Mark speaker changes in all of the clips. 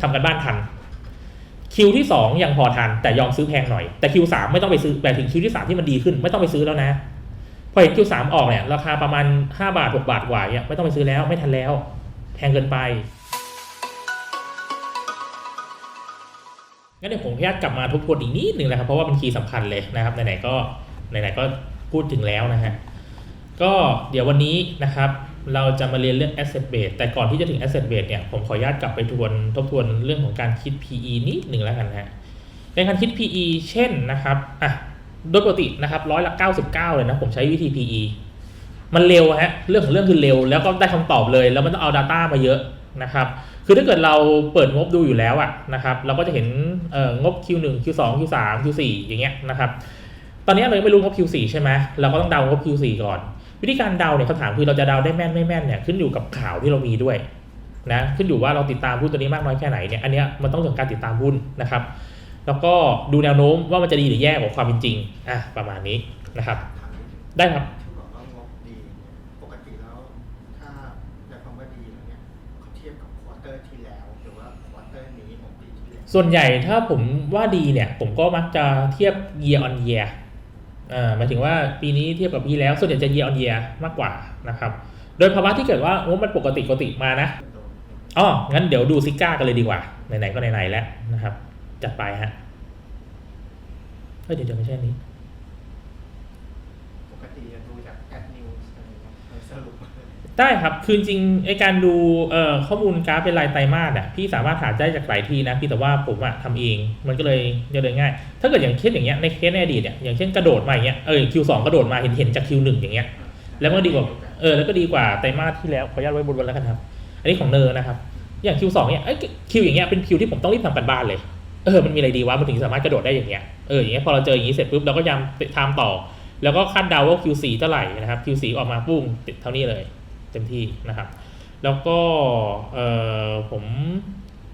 Speaker 1: ทำกันบ้านทันคิวที่สองยังพอทันแต่ยอมซื้อแพงหน่อยแต่คิวสามไม่ต้องไปซื้อแต่ถึงคิวที่สามที่มันดีขึ้นไม่ต้องไปซื้อแล้วนะ พอเห็นคิวสามออกเนี่ยราคาประมาณห้าบาทหกบาทกว่าเนี่ยไม่ต้องไปซื้อแล้วไม่ทันแล้ว แพงเกินไปงั้นเดี๋ยวผมขออนุญาตกลับมาทบทวนอีกนิดหนึ่งนะครับ เพราะว่าเป็นคีย์สำคัญเลยนะครับไหนๆก็ไหนๆก็พูดถึงแล้วนะฮะก็เดี๋ยววันนี้นะครับ เราจะมาเรียนเรื่อง asset base แต่ก่อนที่จะถึง asset base เนี่ย ผมขออนุญาตกลับไปทวนทบทวนเรื่องของการคิด PE นิดหนึ่งแล้วกันนะฮะ ในการคิด PE เช่นนะครับ อะ โดยปกตินะครับร้อยละ 99 เลยนะ ผมใช้วิธี PE มันเร็วฮะ เรื่องของเรื่องคือเร็ว แล้วก็ได้คำตอบเลย แล้วมันต้องเอา Data มาเยอะนะครับ คือถ้าเกิดเราเปิดงบดูอยู่แล้วอะนะครับ เราก็จะเห็นเอ่องบ Q1 Q2 Q3 Q4 อย่างเงี้ยนะครับ ตอนนี้เรายังไม่รู้งบ Q4 ใช่ไหมเราก็ต้องเดางบ Q4 ก่อน วิธีการเดาเนี่ยคำถามคือเราจะเดาได้แม่นไม่แม่นเนี่ยขึ้นอยู่กับข่าวที่เรามีด้วยนะขึ้นอยู่ว่าเราติดตามหุ้นตัวนี้มากน้อยแค่ไหนเนี่ยอันเนี้ยมันต้องเรื่องการติดตามหุ้นนะครับ แล้วก็ดูแนวโน้มว่ามันจะดีหรือแย่กว่าความเป็นจริงอะประมาณนี้นะครับ ได้ครับ
Speaker 2: บอกว่างบดีปกติแล้วถ้าในคำว่าดีแล้วเนี่ยเขาเทียบกับควอเตอร์ที่แล้วหรือว่าควอเตอร์นี้ของปีที่แล้ว
Speaker 1: ส่วนใหญ่ถ้าผมว่าดีเนี่ยผมก็มักจะเทียบ year on year อ่าหมายถึงว่าปีนี้เทียบกับปีแล้วส่วนใหญ่จะ year on year มากกว่านะครับ โดยภาวะที่เกิดว่างบมันปกติปกติมานะอ๋องั้นเดี๋ยวดูซิก้ากันเลยดีกว่า ไหนๆก็ไหนๆแล้วนะครับ จัดไปฮะเฮ้ยเดี๋ยวเดี๋ยวไม่ใช่นี้นี้
Speaker 2: ปกติจะดูจากแอดนิวส์อะไรเงี้ยมันสรุป
Speaker 1: ได้ครับ คือจริงไอการดูเอ่อข้อมูลกราฟเป็นรายไตรมาสอะพี่สามารถหาได้จากหลายที่นะพี่แต่ว่าผมอะทำเองมันก็เลยจะเลยง่าย ถ้าเกิดอย่างเคสอย่างเงี้ยในเคสในอดีตเนี่ยอย่างเช่นกระโดดมาอย่างเงี้ยเออ Q2 กระโดดมาเห็นเห็นจาก Q1 อย่างเงี้ยแล้วมันก็ดีกว่าเออแล้วก็ดีกว่าไตรมาสที่แล้วขออนุญาตไว้บนบนแล้วกันครับ อันนี้ของเนอร์นะครับ อย่าง Q2 เนี่ยเอ้ย Q อย่างเงี้ยเป็น Q ที่ผมต้องรีบทำกันบ้านเลยเออมันมีอะไรดีวะมันถึงสามารถกระโดดได้อย่างเงี้ยเอออย่างเงี้ยพอเราเจออย่างงี้เสร็จปุ๊บเราก็ยามทำต่อ แล้วก็คาดเดาว่า Q4 เท่าไหร่นะครับ Q4 ออกมาปุ้งติดเท่านี้เลย เต็มที่นะครับ แล้วก็ผม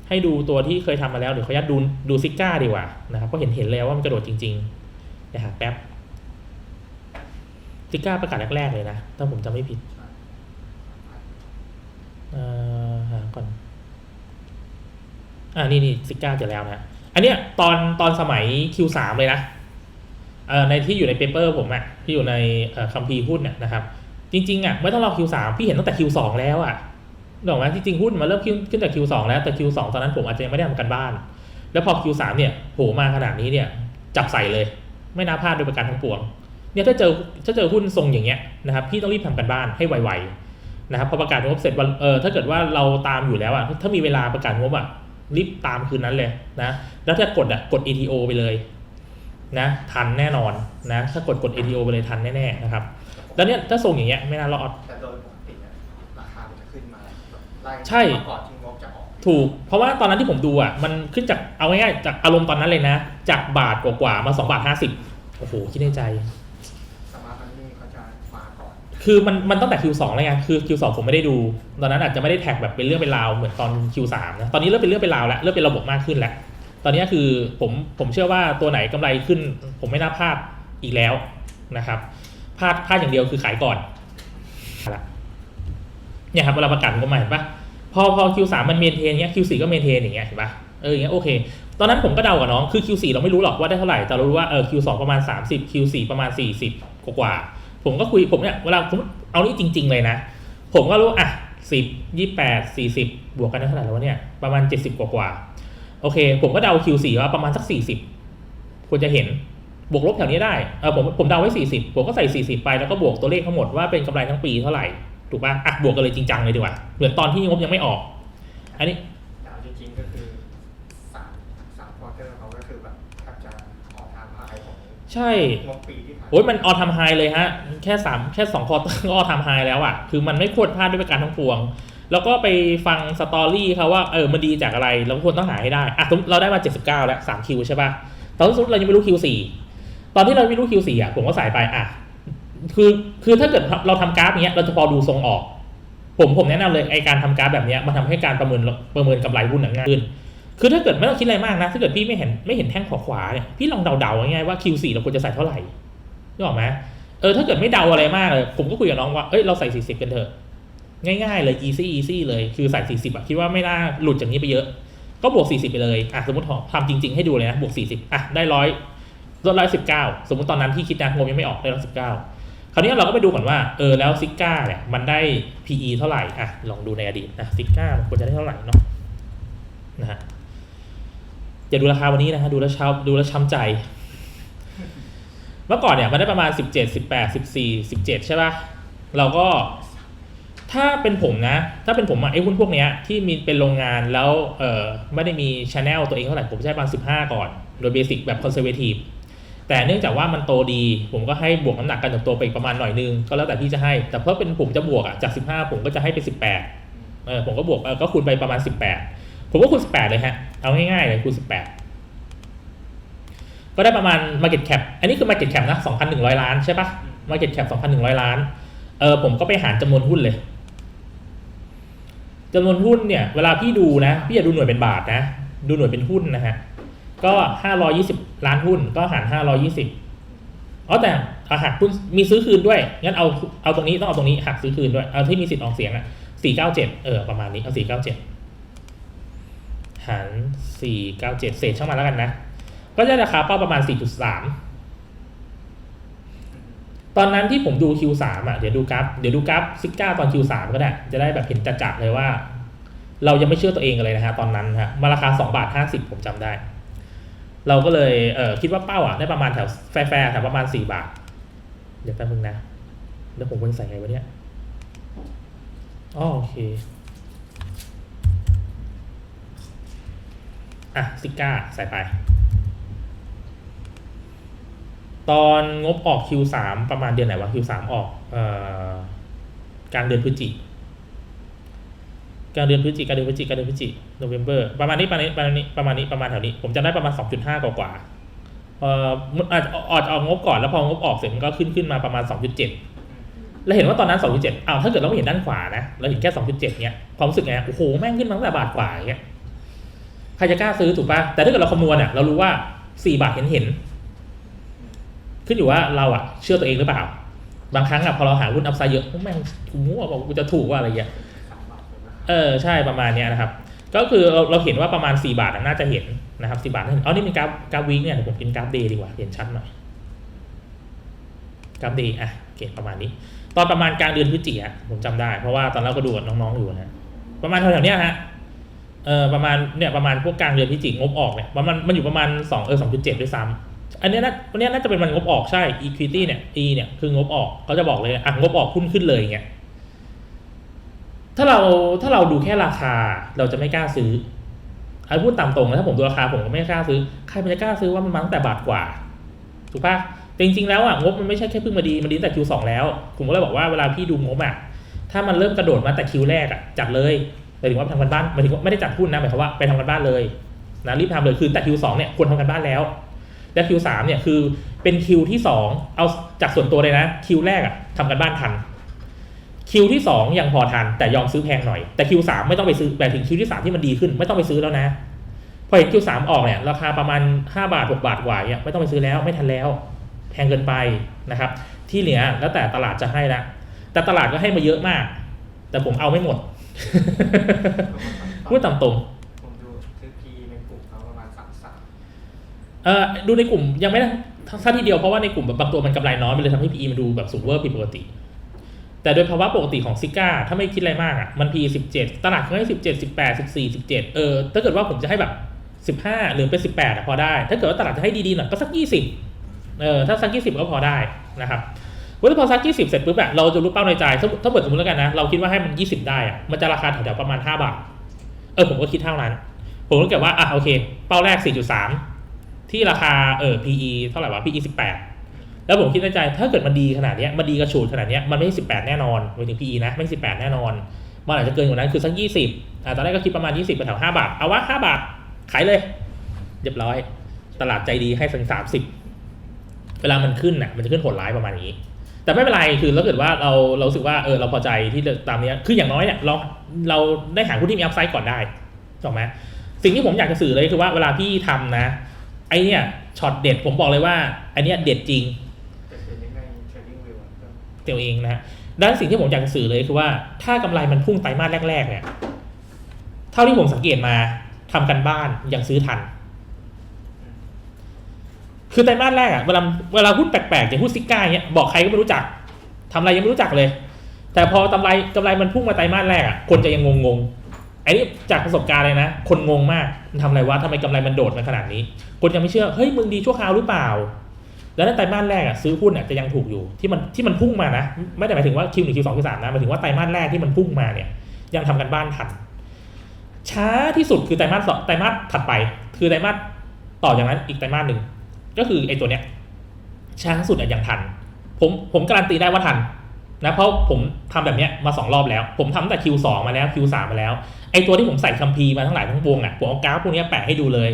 Speaker 1: ให้ดูตัวที่เคยทำมาแล้วเดี๋ยวขออนุญาตดูดูซิก้าดีกว่านะครับก็เห็นเห็นแล้วว่ามันกระโดดจริงๆนะฮะแป๊บซิก้าประกาศแรกๆเลยนะถ้าผมจำไม่ผิดหาก่อน อ่านี่นี่ซิก้าเจอแล้วนะอันเนี้ยตอนตอนสมัย Q3 เลยนะในที่อยู่ในเปเปอร์ผมอะที่อยู่ในคัมภีร์หุ้นน่ะนะครับ จริงๆอะไม่ต้องรอ Q3 พี่เห็นตั้งแต่ Q2 แล้วอะนึกอกไหมที่จริงหุ้นมันเริ่มขึ้นขึ้นจาก Q2 แล้วแต่ Q2 ตอนนั้นผมอาจจะยังไม่ได้ทำกันบ้าน แล้วพอ Q3 เนี่ยโผล่มาขนาดนี้เนี่ยจับใส่เลย ไม่น่าพลาดโดยประการทั้งปวงเนี่ยถ้าเจอถ้าเจอหุ้นทรงอย่างเงี้ยนะครับพี่ต้องรีบทำกันบ้านให้ไวๆนะครับพอประกาศงบเสร็จวันเออถ้าเกิดว่าเราตามอยู่แล้วอะถ้ามีเวลาประกาศงบอะรีบตามคืนนั้นเลยนะแล้วถ้ากดอะกด ETO ไปเลยนะทันแน่นอนนะถ้ากดกด ETO ไปเลยทันแน่ๆนะครับ แล้วเนี่ยถ้าส่งอย่างเงี้ยไม่น่ารอด
Speaker 2: แต่โดยปกติอะราคามันจะขึ้นมาแบบไล่
Speaker 1: ใช่
Speaker 2: มาก่อนที่งบจะออก
Speaker 1: ถูก เพราะว่าตอนนั้นที่ผมดูอะมันขึ้นจากเอาง่ายๆจากอารมณ์ตอนนั้นเลยนะ จากบาทกว่าๆมา2บาท50โอ้โหคิดในใจ
Speaker 2: สมาร์ทมันนี่เขาจะมาก่อน
Speaker 1: คือมันมันตั้งแต่ Q2 แล้วไงคือ Q2 ผมไม่ได้ดู ตอนนั้นอาจจะไม่ได้แท็กแบบเป็นเรื่องเป็นราวเหมือนตอน Q3 นะตอนนี้เริ่มเป็นเรื่องเป็นราวแล้วเริ่มเป็นระบบมากขึ้นแล้ว ตอนนี้คือผมผมเชื่อว่าตัวไหนกำไรขึ้น ผมไม่น่าพลาดอีกแล้วนะครับ พลาดพลาดอย่างเดียวคือขายก่อนเนี่ยครับเวลาประกาศผมก็มาเห็นปะพอพอ Q3 มันเมนเทนเงี้ย Q4 ก็เมนเทนอย่างเงี้ยเห็นปะเอออย่างเงี้ยโอเค ตอนนั้นผมก็เดากับน้องคือ Q4 เราไม่รู้หรอกว่าได้เท่าไหร่ แต่เรารู้ว่าเออ Q2 ประมาณ 30 Q4 ประมาณ 40 กว่าๆผมก็คุยผมเนี่ยเวลาผมเอานี่จริง ๆ เลยนะ ผมก็รู้อะสิบยี่แปดสี่สิบบวกกันได้เท่าไหร่แล้วะเนี่ยประมาณเจ็ดสิบกว่าโอเค ผมก็เดา Q4 ว่าประมาณสักสี่สิบควรจะเห็น บวกลบแถวนี้ได้เออผมผมเดาไว้สี่สิบผมก็ใส่สี่สิบไปแล้วก็บวกตัวเลขทั้งหมดว่าเป็นกำไรทั้งปีเท่าไหร่ ถูกป่ะอะบวกกันเลยจริงจังเลยดีกว่า เหมือนตอนที่งบยังไม่ออก อันนี้
Speaker 2: แต่เอาจริงๆก็คือสามสามควอเตอร์เขาก็คือแบบแทบจะออกทางพายของ
Speaker 1: ใช่
Speaker 2: งบปีที่ผ่าน
Speaker 1: โอ้ยมันออทำไฮเลยฮะ แค่สามแค่สองคอร์เตอร์ก็ออทำไฮแล้วอะ่ะ คือมันไม่ควรพลาดด้วยประการทั้งปวง แล้วก็ไปฟังสตอรี่เขาว่าเออมันดีจากอะไร เราควรต้องหาให้ได้ อะสมมุติเราได้มา 79 แล้ว 3 คิวใช่ป่ะตอนสมมติเรายังไม่รู้ Q4 ตอนที่เราไม่รู้ Q4 อะผมก็ใส่ไปอะคือคือถ้าเกิดเราทำกราฟเนี้ย เราจะพอดูทรงออก ผมผมแนะนำเลยไอการทำกราฟแบบเนี้ยมันทำให้การประเมินประเมินกำไรหุ้นน่ะง่ายขึ้น คือถ้าเกิดไม่ต้องคิดอะไรมากนะ ถ้าเกิดพี่ไม่เห็นไม่เห็นแท่งขวาขวาเนี่ยพี่ลองเดาๆง่ายๆว่า Q4 เราควรจะใส่เท่าไหร่นึกออกไหมเออถ้าเกิดไม่เดาอะไรมากเลยผมก็คุยกับน้องว่าเอ้ยเราใส่ 40 กันเถอะง่ายๆเลย easy easy เลยคือใส่ 40อะคิดว่าไม่น่าหลุดจากนี้ไปเยอะ ก็บวก 40 ไปเลยอะสมมติทำจริง ๆ ให้ดูเลยนะบวก 40อะได้ร้อย ลดร้อยสิบเก้าสมมติตอนนั้นที่คิดนะงบยังไม่ออกได้ร้อยสิบเก้าคราวนี้เราก็ไปดูก่อนว่าเออแล้วซิก้าเนี่ยมันได้ PE เท่าไหร่อะลองดูในอดีตนะซิก้ามันควรจะได้เท่าไหร่เนาะนะฮะอย่าดูราคาวันนี้นะฮะดูแล้วช้าดูแล้วช้ำใจ เมื่อก่อนเนี่ยมันได้ประมาณ 17 18 14 17 ใช่ป่ะเราก็ถ้าเป็นผมนะ ถ้าเป็นผมอะไอ้หุ้นพวกเนี้ยที่มีเป็นโรงงานแล้วเออไม่ได้มีช anel ตัวเองเท่าไหร่ผมใช้ประมาณ15 ก่อน โดยเบสิกแบบ conservative แต่เนื่องจากว่ามันโตดี ผมก็ให้บวกน้ำหนักการเติบโตไปอีกประมาณหน่อยนึง ก็แล้วแต่พี่จะให้ แต่เพิ่มเป็นผมจะบวกอะจาก 15 ผมก็จะให้เป็น 18เออผมก็บวกเออก็คูณไปประมาณ 18 ผมก็คูณ 18 เลยฮะ เอาง่ายๆเลยคูณ 18 ก็ได้ประมาณ Market Cap อันนี้คือ Market Cap นะ 2,100 ล้านใช่ปะ Market Cap 2,100 ล้าน เออผมก็ไปหารจำนวนหุ้นเลยจำนวนหุ้นเนี่ยเวลาพี่ดูนะ พี่อย่าดูหน่วยเป็นบาทนะ ดูหน่วยเป็นหุ้นนะฮะ ก็ 520 ล้านหุ้นก็หาร520อ๋อแต่เอาหักหุ้นมีซื้อคืนด้วย งั้นเอาเอาตรงนี้ต้องเอาตรงนี้หักซื้อคืนด้วย เอาที่มีสิทธิ์ออกเสียงอะ497เจ็ดเออประมาณนี้เอา497หาร497เศษช่างมันแล้วกันนะ ก็จะราคาเป้าประมาณ4.3ตอนนั้นที่ผมดู Q3 อะเดี๋ยวดูกราฟเดี๋ยวดูกราฟซิก้าตอน Q3 ก็ได้ จะได้แบบเห็นจัดๆเลยว่า เรายังไม่เชื่อตัวเองเลยนะฮะตอนนั้นฮะมาราคา 2 บาท 50 ผมจำได้ เราก็เลยเคิดว่าเป้าอะได้ประมาณแถวแฟร์แถวประมาณ4บาท เดี๋ยวแป๊บนึงนะ แล้วผมควรใส่ไงวะเนี่ยอ๋อโอเค อะซิก้าใส่ไป ตอนงบออก Q3 ประมาณเดือนไหนวะ Q3 ออก เอ่อกลางเดือนพฤศจิก ลางเดือนพฤศจิกางเดือนพฤศจิกางเดือนพฤศจิโนเวมเบอร์ประมาณนี้ประมาณนี้ประมาณนี้ประมาณนี้ประมาณแถวนี้ ผมจำได้ประมาณ 2.5 กว่ากว่าเอ่ออาจจะออกงบก่อนแล้วพองบออกเสร็จมันก็ขึ้นขึ้นมาประมาณ 2.7 แล้วเห็นว่าตอนนั้น 2.7อ้าวถ้าเกิดเราไม่เห็นด้านขวานะเราเห็นแค่ 2.7เนี้ยความรู้สึกไงโอ้โหแม่งขึ้นมาตั้งแต่บาทกว่าเงี้ยใครจะกล้าซื้อถูกป่ะแต่ถ้าเกิดเราคำนวณอะเรารู้ว่า 4 บาทเห็นเห็นขึ้นอยู่ว่าเราอะเชื่อตัวเองหรือเปล่า บางครั้งอะพอเราหาหุ้นอัพไซด์เยอะแม่งกูมั่วบอกกูจะถูกว่าอะไรเงี้ย
Speaker 2: เอ
Speaker 1: อใช่ประมาณเนี้ยนะครับ ก็คือเราเราเห็นว่าประมาณ 4 บาทน่าจะเห็นนะครับ4บาทน่าเห็นอ๋อนี่เป็นกราฟกราฟวีคเนี่ยผมกินกราฟเดย์ดีกว่าเห็นชัดหน่อยกราฟเดย์อะโอเคประมาณนี้ ตอนประมาณกลางเดือนพฤศจิกายนผมจำได้ เพราะว่าตอนนั้นก็ดูกับน้องๆอยู่นะประมาณแถวๆเนี้ยฮะเออประมาณเนี่ยประมาณพวกกลางเดือนพฤศจิกงบออกเนี่ยมาณมันอยู่ประมาณ2เออ2.7ด้วยซ้ำอันนี้ยนะอันนี้น่าจะเป็นมันงบออกใช่ equity เนี่ย e เนี่ยคืองบออกเขาจะบอกเลยอะงบออกหุ้นขึ้นเลยอย่างเงี้ย ถ้าเราถ้าเราดูแค่ราคาเราจะไม่กล้าซื้อไอ้พูดตามตรงนะถ้าผมดูราคาผมก็ไม่กล้าซื้อใครมันจะกล้าซื้อว่ามันมาตั้งแต่บาทกว่าถูกปะแต่จริงๆแล้วอะงบมันไม่ใช่แค่เพิ่งมาดีมันดีตั้งแต่ Q2 แล้วผมก็เลยบอกว่าเวลาพี่ดูงบอะถ้ามันเริ่มกระโดดมาแต่ Q แรกอะจัดเลยหมายถึงว่าทำกันบ้านหมายถึงว่าไม่ได้จัดหุ้นนะหมายความว่าไปทำกันบ้านเลยนะรีบทำเลยคือแต่ Q2 เนี่ยควรทำกันบ้านแล้ว และ Q3 เนี่ยคือเป็น Q ที่สองเอาจากส่วนตัวเลยนะ Q แรกอะทำกันบ้านทัน คิวที่สองยังพอทันแต่ยอมซื้อแพงหน่อยแต่คิวสามไม่ต้องไปซื้อแบบถึงคิวที่สามที่มันดีขึ้นไม่ต้องไปซื้อแล้วนะ พอเห็นคิวสามออกเนี่ยราคาประมาณห้าบาทหกบาทกว่าเนี่ยไม่ต้องไปซื้อแล้วไม่ทันแล้ว แพงเกินไปนะครับ ที่เหลือแล้วแต่ตลาดจะให้ละแต่ตลาดก็ให้มาเยอะมาก แต่ผมเอาไม่หมดพูดตามตรง
Speaker 2: ผมดูซื้อพีในกลุ่มเขาประมาณสามสาม
Speaker 1: เอ่อดูในกลุ่มยังไม่ได้ถ้าทีเดียวเพราะว่าในกลุ่มแบบบางตัวมันกำไรน้อยมันเลยทำให้ PE มันดูแบบสูงเวอร์ผิดปกติ แต่โดยภาวะปกติของซิก้าถ้าไม่คิดอะไรมากอะมัน PE 17 ตลาดเขาให้ 17 18 14 17 เออ ถ้าเกิดว่าผมจะให้แบบ 15 หรือเป็น 18อะพอได้ ถ้าเกิดว่าตลาดจะให้ดีๆหน่อยก็สัก 20 เออ ถ้าสัก 20 ก็พอได้นะครับว่าพอสัก 20 เสร็จปุ๊บอะเราจะรู้เป้าในใจ ถ้าถ้าเกิดสมมติแล้วกันนะ เราคิดว่าให้มัน 20 ได้อะมันจะราคาแถวๆประมาณ 5 บาท เออ ผมก็คิดเท่านั้น ผมก็เกิดว่า อะ โอเค เป้าแรก 4.3 ที่ราคา เออ PE เท่าไหร่วะ PE 18 แล้วผมคิดในใจถ้าเกิดมันดีขนาดนี้มันดีกระฉูดขนาดนี้มันไม่ใช่18แน่นอนหมายถึง PE นะไม่ใช่18แน่นอน มันอาจจะเกินกว่านั้นคือสัก20อ่าตอนแรกก็คิดประมาณ20ไปแถว5บาท เอาวะ5บาท ขายเลย เรียบร้อย ตลาดใจดีให้สัก30เวลามันขึ้นน่ะมันจะขึ้นโหดร้ายประมาณนี้ แต่ไม่เป็นไรคือถ้าเกิดว่าเราเราสึกว่าเออเราพอใจที่จะตามนี้คืออย่างน้อยเนี่ยเราเราได้หาหุ้นที่มีอัพไซด์ก่อนได้ถูกไหมสิ่งที่ผมอยากจะสื่อเลยคือว่าเวลาพี่ทำนะ ไอเนี่ยช็อตเด็ดผมบอกเลยว่าไอเนี้ยเด็ดจริง
Speaker 2: จะเป็นยังไงเทรดดิ้งวิว
Speaker 1: ตัวเองนะฮะด้านสิ่งที่ผมอยากสื่อเลยคือว่าถ้ากำไรมันพุ่งไตรมาสแรก ๆ เนี่ย เท่าที่ผมสังเกตมาถทำกันบ้านยังซื้อทัน คือไตรมาสแรกอะเวลาเวลาหุ้นแปลกๆอย่างหุ้นซิก้าเงี้ยบอกใครก็ไม่รู้จักทำอะไรยังไม่รู้จักเลย แต่พอกำไรกำไรมันพุ่งมาไตรมาสแรกอะคนจะยังงงๆไอ้นี่จากประสบการณ์เลยนะ คนงงมากมันทำอะไรวะทำไมกำไรมันโดดมาขนาดนี้ คนยังไม่เชื่อเฮ้ยมึงดีชั่วคราวหรือเปล่า แล้วในไตรมาสแรกอะซื้อหุ้นอะจะยังถูกอยู่ที่มันที่มันพุ่งมานะ ไม่ได้หมายถึงว่าคิวหนึ่งคิวสองคิวสามนะหมายถึงว่าไตรมาสแรกที่มันพุ่งมาเนี่ย ยังทำกันบ้านทัน ช้าที่สุดคือไตรมาสสองไตรมาสถัดไป คือไตรมาสต่อจากนั้นอีกไตรมาสหนึ่งก็คือไอ้ตัวเนี้ยช้าสุดอะยังทัน ผมผมการันตีได้ว่าทันนะเพราะผมทำแบบเนี้ยมาสองรอบแล้ว ผมทำตั้งแต่ Q2 มาแล้ว Q3 มมาแล้วไอ้ตัวที่ผมใส่คัมภีร์มาทั้งหลายทั้งปวงอะผมเอากราฟพวกเนี้ยแปะให้ดูเลย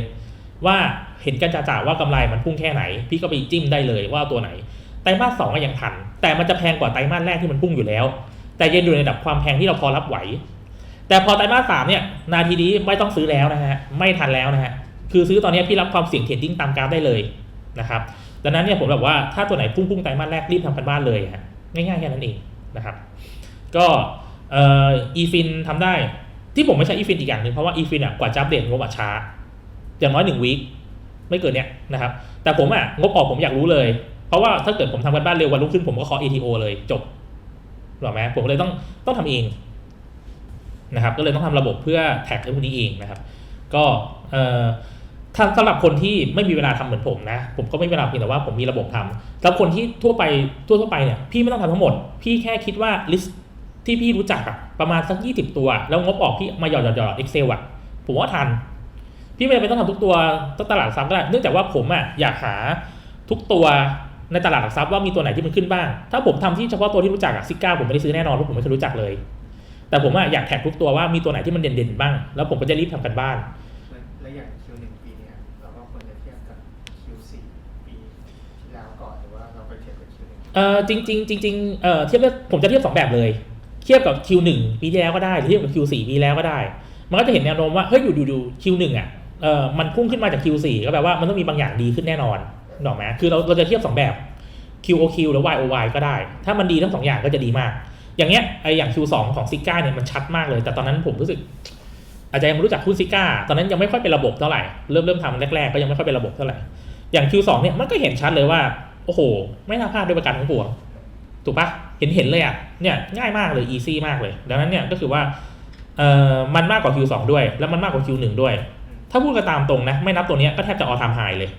Speaker 1: ว่าเห็นกันจ่าๆว่ากำไรมันพุ่งแค่ไหน พี่ก็ไปจิ้มได้เลยว่าตัวไหน ไตรมาสสองก็ยังทัน แต่มันจะแพงกว่าไตรมาสแรกที่มันพุ่งอยู่แล้ว แต่ยังอยู่ในระดับความแพงที่เราพอรับไหว แต่พอไตรมาสสามเนี่ยนาทีนี้ไม่ต้องซื้อแล้วนะฮะไม่ทันแล้วนะฮะคือซื้อตอนนี้พี่รับความเสี่ยงเทรดดิ้งตามกราฟได้เลยนะครับดังนั้นเนี่ยผมแบบว่าถ้าตัวไหนพุ่งพุ่งๆไตรมาสแรกรีบทำกันบ้านเลยฮะง่ายๆแค่นั้นเองนะครับ ก็อีฟินทำได้ที่ผมไม่ใช้อีฟินอีกอย่างหนึ่งเพราะว่าอีฟินอะกว่าจะอัปเดตงบอะช้า อย่างน้อยหนึ่งวีคไม่เกินเนี้ยนะครับ แต่ผมอะงบออกผมอยากรู้เลย เพราะว่าถ้าเกิดผมทำกันบ้านเร็ววันรุ่งขึ้นผมก็เคาะ ATO เลยจบหรอกไหมผมเลยต้องต้องทำเองนะครับ ก็เลยต้องทำระบบเพื่อแท็กเรื่องพวกนี้เองนะครับ ก็เอ่อถ้าสำหรับคนที่ไม่มีเวลาทำเหมือนผมนะ ผมก็ไม่มีเวลาเพียงแต่ว่าผมมีระบบทำสำหรับคนที่ทั่วไปทั่วทั่วไปเนี่ยพี่ไม่ต้องทำทั้งหมด พี่แค่คิดว่าลิสต์ที่พี่รู้จักอะประมาณสัก 20 ตัว แล้วงบออกพี่มาหยอดหยอดหยอด Excel อะผมว่าทัน พี่ไม่จำเป็นต้องทำทุกตัวต้องตลาดหลักทรัพย์ก็ได้เนื่องจากว่าผมอะอยากหาทุกตัวในตลาดหลักทรัพย์ว่ามีตัวไหนที่มันขึ้นบ้าง ถ้าผมทำที่เฉพาะตัวที่รู้จักอะซิก้าผมไม่ได้ซื้อแน่นอนเพราะผมไม่เคยรู้จักเลย แต่ผมอะอยากแท็กทุกตัวว่ามีตัวไหนที่มันเด่นๆบ้าง แล้วผมก็จะรีบทำกันบ้าน
Speaker 2: และอย่าง Q1 ปีเนี้ยเราก็ควรจะเทียบกับ Q4 ปีที่แล้วก่อนหรือว่าเราไปเทียบกับ Q1
Speaker 1: เออจริงๆจริงๆเออเทียบได้ผมจะเทียบสองแบบเลย เทียบกับ Q1 ปีที่แล้วก็ได้หรือเทียบกับ Q4 ปีแล้วก็ได้ มันก็จะเห็นแนวโน้มว่าเฮ้ยอยู่ดูดู Q1 อะ เออมันพุ่งขึ้นมาจาก Q4 ก็แปลว่ามันต้องมีบางอย่างดีขึ้นแน่นอนดอกไหมคือเราเราจะเทียบสองแบบ QOQ หรือ YOY ก็ได้ ถ้ามันดีทั้งสองอย่างก็จะดีมาก อย่างเงี้ยไออย่าง Q2 ของซิก้าเนี่ยมันชัดมากเลย แต่ตอนนั้นผมรู้สึก อาจจะยังไม่รู้จักหุ้นซิก้าตอนนั้นยังไม่ค่อยเป็นระบบเท่าไหร่เริ่มเริ่มทำแรกๆก็ยังไม่ค่อยเป็นระบบเท่าไหร่อย่าง Q2 เนี่ยมันก็เห็นชัดเลยว่าโอ้โห ไม่น่าพลาดด้วยประการทั้งปวงถูกปะเห็นเห็นเลยอะเนี่ยง่ายมากเลย easy มากเลย ดังนั้นเนี่ยก็คือว่าเอ่อมันมากกว่า Q2 ด้วย แล้วมันมากกว่า Q1 ด้วย ถ้าพูดกันตามตรงนะ ไม่นับตัวเนี้ยก็แทบจะ all time high เลย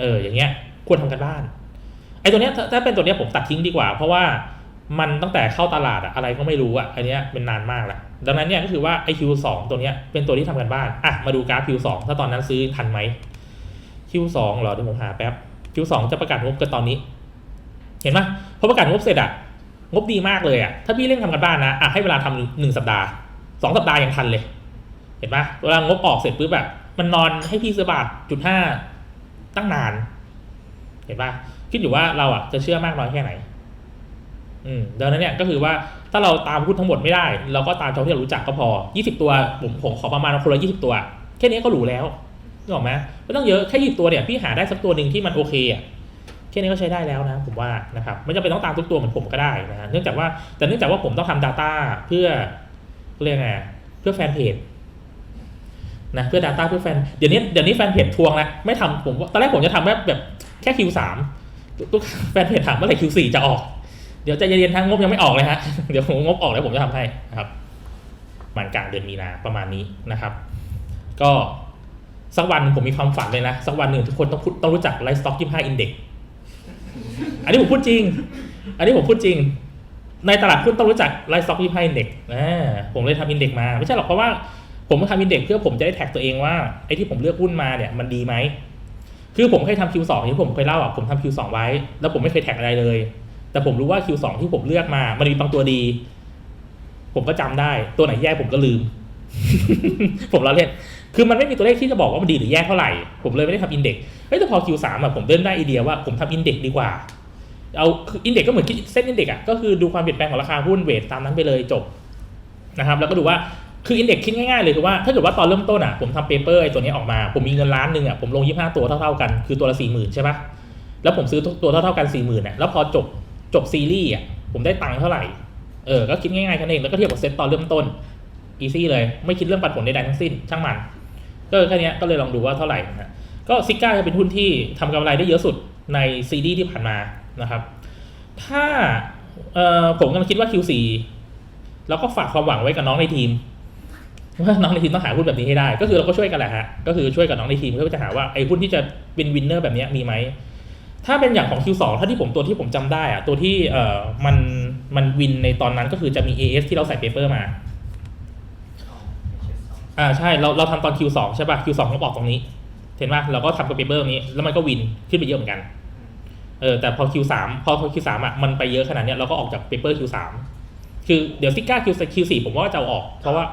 Speaker 1: เออ อย่างเงี้ย ควรทำกันบ้าน ไอ้ตัวเนี้ยถ้าเป็นตัวเนี้ยผมตัดทิ้งดีกว่า เพราะว่ามันตั้งแต่เข้าตลาดอะอะไรก็ไม่รู้อะอันเนี้ยเป็นนานมากแล้ว ดังนั้นเนี่ยก็คือว่าไอ้ Q2 ตัวเนี้ยเป็นตัวที่ทำกันบ้าน อะ มาดูกราฟ Q2 ถ้าตอนนั้นซื้อทันไหม Q2 เหรอเดี๋ยวผมหาแป๊บ Q2 จะประกาศงบกันตอนนี้ เห็นไหมพอประกาศงบเสร็จอะงบดีมากเลยอะถ้าพี่เร่งทำกันบ้านนะอะให้เวลาทำหนึ่งสัปดาห์สองสัปดาห์ยังทันเลย ห็นปะเวลางบออกเสร็จปุ๊บแบบมันนอนให้พี่ซื้อบาทจุดห้าตั้งนาน เห็นปะคิดอยู่ว่าเราอะจะเชื่อมากน้อยแค่ไหน อืมดังนั้นเนี่ยก็คือว่าถ้าเราตามหุ้นทั้งหมดไม่ได้ เราก็ตามเท่าที่เรารู้จักก็พอ 20 ตัว ผมผมขอประมาณคนละ20 ตัว แค่นี้ก็หรูแล้วนึกออกไหมไม่ต้องเยอะแค่20ตัวเนี่ยพี่หาได้สักตัวหนึ่งที่มันโอเคอะแค่นี้ก็ใช้ได้แล้วนะผมว่านะครับไม่จำเป็นต้องตามทุกตัวเหมือนผมก็ได้นะฮะเนื่องจากว่าแต่เนื่องจากว่าผมต้องทำ Data เพื่อเรียกไงเพื่อแฟนเพจ นะเพื่อ Data เพื่อแฟนเดี๋ยวนี้เดี๋ยวนี้แฟนเพจทวงแล้วไม่ทำผมตอนแรกผมจะทำแบบแบบแค่ Q3 ทุกแฟนเพจถามเมื่อไหร่ Q4 จะออก เดี๋ยวใจะเย็นๆทางงบยังไม่ออกเลยฮะเดี๋ยวงบออกแล้วผมจะทำให้นะครับมันกลางเดือนมีนาประมาณนี้นะครับ ก็สักวันผมมีความฝันเลยนะสักวันหนึ่งทุกคนต้องพูดต้องรู้จักไลฟ์สต็อก25 Index อันนี้ผมพูดจริง อันนี้ผมพูดจริง ในตลาดหุ้นต้องรู้จักไลฟ์สต็อก25 Index อ่าผมเลยทำอินเด็กมา ไม่ใช่หรอกเพราะว่า ผมทำอินเด็กเพื่อผมจะได้แท็กตัวเองว่าไอ้ที่ผมเลือกหุ้นมาเนี่ยมันดีไหมคือผมเคยทำ Q2 ที่ผมเคยเล่าอะผมทำ Q2 ไว้ แล้วผมไม่เคยแท็กอะไรเลย แต่ผมรู้ว่า Q2 ที่ผมเลือกมา มันมีบางตัวดี ผมก็จำได้ ตัวไหนแย่ผมก็ลืม ผมล้อเล่น คือมันไม่มีตัวเลขที่จะบอกว่ามันดีหรือแย่เท่าไหร่ ผมเลยไม่ได้ทำอินเด็กเฮ้ยแต่พอ Q3 อะผมเริ่มได้ไอเดียว่าผมทำอินเด็กซ์ดีกว่า เอาคืออินเด็กซ์ก็เหมือนเส้นอินเด็กซ์อะ ก็คือดูความเปลี่ยนแปลงของราคาหุ้นเวทตามนั้นไปเลยจบนะครับ แล้วก็ดูว่า คืออินเด็กคิดง่ายๆเลยคือว่าถ้าเกิดว่าตอนเริ่มต้นอะผมทำเปเปอร์ไอ้ตัวนี้ออกมา ผมมีเงินล้านหนึ่งอะผมลง 25 ตัวเท่าๆกันคือตัวละ40,000ใช่ปะแล้วผมซื้อทุกตัวเท่าๆกัน 40,000อะแล้วพอจบจบซีรีส์อะผมได้ตังค์เท่าไหร่เออก็คิดง่ายๆแค่นั้นเองแล้วก็เทียบกับเซ็ตตอนเริ่มต้นอีซี่เลย ไม่คิดเรื่องปันผลใดๆทั้งสิ้นช่างมันก็แค่นี้ก็เลยลองดูว่าเท่าไหร่นะฮะก็ซิก้าจะเป็นหุ้นที่ทำกำไรได้เยอะสุดในซีดีส์ที่ผ่านมานะครับ ถ้าเออผมกำลังคิดว่า Q4 เราก็ฝากความหวังไว้กับน้องในทีม ว่าน้องในทีมต้องหาหุ้นแบบนี้ให้ได้ ก็คือเราก็ช่วยกันแหละฮะก็คือช่วยกับน้องในทีมเพื่อจะหาว่าไอ้หุ้นที่จะเป็นวินเนอร์แบบนี้มีไหมถ้าเป็นอย่างของ Q2 ถ้าที่ผมตัวที่ผมจำได้อะตัวที่เอ่อมันมันวินในตอนนั้นก็คือจะมี AS ที่เราใส่เปเปอร์มา
Speaker 2: อ่า
Speaker 1: ใช่เราเราทำตอน Q2 ใช่ป่ะ Q2 ก็บอกตรงนี้ เห็นป่ะเราก็ทำกับเปเปอร์นี้ แล้วมันก็วินขึ้นไปเยอะเหมือนกันเออแต่พอ Q3 พอ Q3 อะมันไปเยอะขนาดเนี้ยเราก็ออกจากเปเปอร์ Q3 คือเดี๋ยวซิก้า Q Q4 ผมว่าจะเอาออกเพราะว่า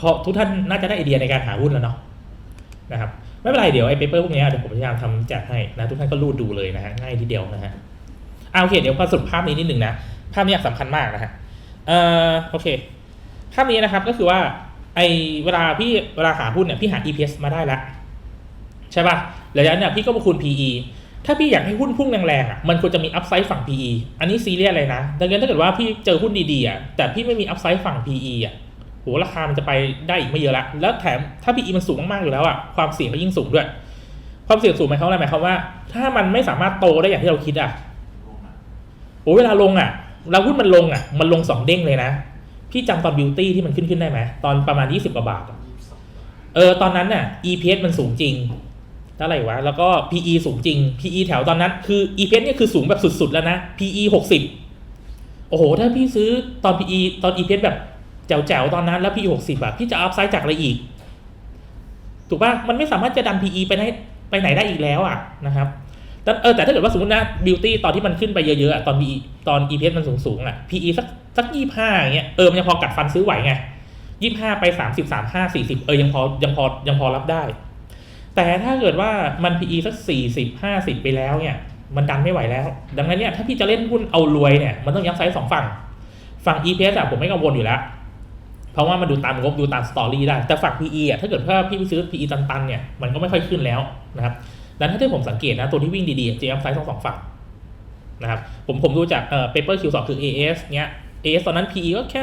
Speaker 1: พราะทุกท่านน่าจะได้ไอเดียในการหาหุ้นแล้วเนาะนะครับไม่เป็นไรเดี๋ยวไอ้เปเปอร์พวกนี้เดี๋ยวผมพยายามทำแจกให้นะทุกท่านก็รูดดูเลยนะฮะง่ายทีเดียวนะฮะอ่าโอเคเดี๋ยวพอสรุปภาพนี้นิดหนึ่งนะภาพนี้สำคัญมากนะฮะเอ่อโอเคภาพนี้นะครับก็คือว่าไอเวลาพี่เวลาหาหุ้นเนี่ยพี่หา EPS มาได้แล้วใช่ป่ะแล้วจากนั้นเนี่ยพี่ก็มาคูณ PE ถ้าพี่อยากให้หุ้นพุ่งแรงๆอะมันควรจะมีอัพไซด์ฝั่ง PE อันนี้ซีเรียสเลยนะดังนั้นถ้าเกิดว่าพี่เจอหุ้นดีๆอะแต่พี่ไม่มีอัพไซด์ฝั่ง PE อะ หราคามันจะไปได้อีกไม่เยอะละแล้วแถมถ้า PE มันสูงมากๆอยู่แล้วอะความเสี่ยงก็ยิ่งสูงด้วย ความเสี่ยงสูงหมายความว่าอะไรหมายความว่า ถ้ามันไม่สามารถโตได้อย่างที่เราคิดอะโอ้เวลาลงอะเราหุ้นมันลงอะมันลงสองเด้งเลยนะ พี่จำตอนบิวตี้ที่มันขึ้นขึ้นได้ไหมตอนประมาณ20กว่าบาทอะ
Speaker 2: ยี่สิบสอง
Speaker 1: เออตอนนั้นน่ะ EPS มันสูงจริงเท่าไหร่วะแล้วก็ PE สูงจริง PE แถวตอนนั้นคือ EPS เนี่ยคือสูงแบบสุดๆแล้วนะ PE 60โอ้โหถ้าพี่ซื้อตอน PE ตอน EPS แบบ แจ๋วๆตอนนั้นแล้ว PE 60อะพี่จะอัพไซด์จากอะไรอีก ถูกป่ะมันไม่สามารถจะดัน PE ไปไหนไปไหนได้อีกแล้วอะนะครับแต่เออแต่ถ้าเกิดว่าสมมตินะบิวตี้ตอนที่มันขึ้นไปเยอะๆอะตอน PE ตอน EPS มันสูงๆอะ PE สักสักยี่ห้าอย่างเงี้ยเออมันยังพอกัดฟันซื้อไหวไงยี่ห้าไปสามสิบสามห้าสี่สิบเออยังพอยังพอยังพอรับได้ แต่ถ้าเกิดว่ามัน PE สักสี่สิบห้าสิบไปแล้วเนี่ย มันดันไม่ไหวแล้ว ดังนั้นเนี่ยถ้าพี่จะเล่นหุ้นเอารวยเนี่ยมันต้องยับไซส์สองฝั่งฝั่ง EPS อะผมไม่กังวลอยู่แล้ว เพราะว่ามันดูตามงบดูตามสตอรี่ได้ แต่ฝั่ง PE อะถ้าเกิดว่าพี่ไปซื้อ PE ตันๆเนี่ยมันก็ไม่ค่อยขึ้นแล้วนะครับดังนั้นถ้าที่ผมสังเกตนะตัวที่วิ่งดีๆจะยับไซส์ทั้งสองฝั่งนะครับผมผมดูจากเอ่อ paper Q2 คือ AS เนี้ย AS ตอนนั้น PE ก็แค่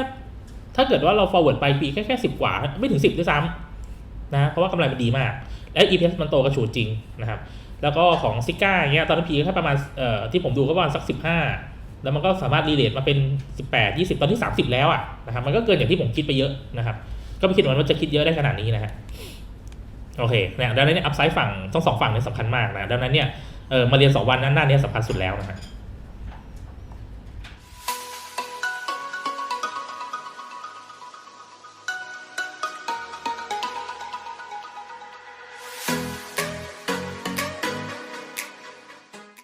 Speaker 1: ถ้าเกิดว่าเรา forward ไป PE แค่แค่สิบกว่า ไม่ถึงสิบด้วยซ้ำนะเพราะว่ากำไรมันดีมาก และ EPS มันโตกระฉูดจริงนะครับแล้วก็ของซิก้าเงี้ยตอนนั้น PE แค่ประมาณเอ่อที่ผมดูก็ประมาณสักสิบห้า แล้วมันก็สามารถรีเลทมาเป็น 18 20 ตอนที่ 30 แล้วอะนะครับ มันก็เกินอย่างที่ผมคิดไปเยอะนะครับ ก็ไม่คิดว่ามันว่าจะคิดเยอะได้ขนาดนี้นะฮะ โอเคเนี่ยดังนั้นเนี่ยอัพไซด์ฝั่งทั้งสองฝั่งเนี่ยสำคัญมากนะ ดังนั้นเนี่ย เออมาเรียนสองวันนั้นหน้านี้สำคัญสุดแล้วนะฮะ